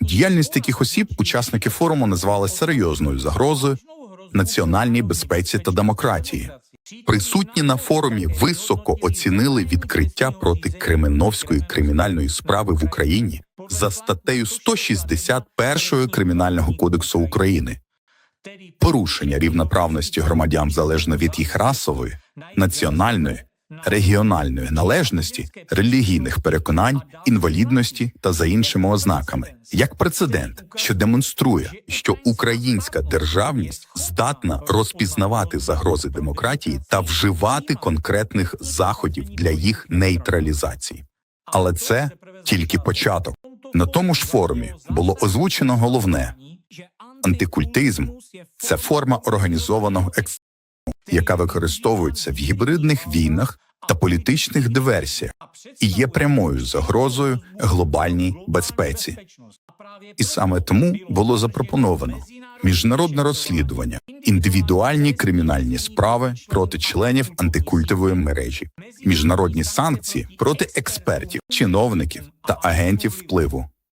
Діяльність таких осіб учасники форуму назвали серйозною загрозою національній безпеці та демократії. Присутні на форумі високо оцінили відкриття проти Кременовської кримінальної справи в Україні за статтею 161 Кримінального кодексу України. Порушення рівноправності громадян залежно від їх расової, національної, регіональної належності, релігійних переконань, інвалідності та за іншими ознаками, як прецедент, що демонструє, що українська державність здатна розпізнавати загрози демократії та вживати конкретних заходів для їх нейтралізації. Але це тільки початок. На тому ж форумі було озвучено головне антикультизм це форма організованого екстремізму, яка використовується в гібридних війнах та політичних диверсіях і є прямою загрозою глобальній безпеці. І саме тому було запропоновано міжнародне розслідування, індивідуальні кримінальні справи проти членів антикультової мережі, міжнародні санкції проти експертів, чиновників та агентів впливу.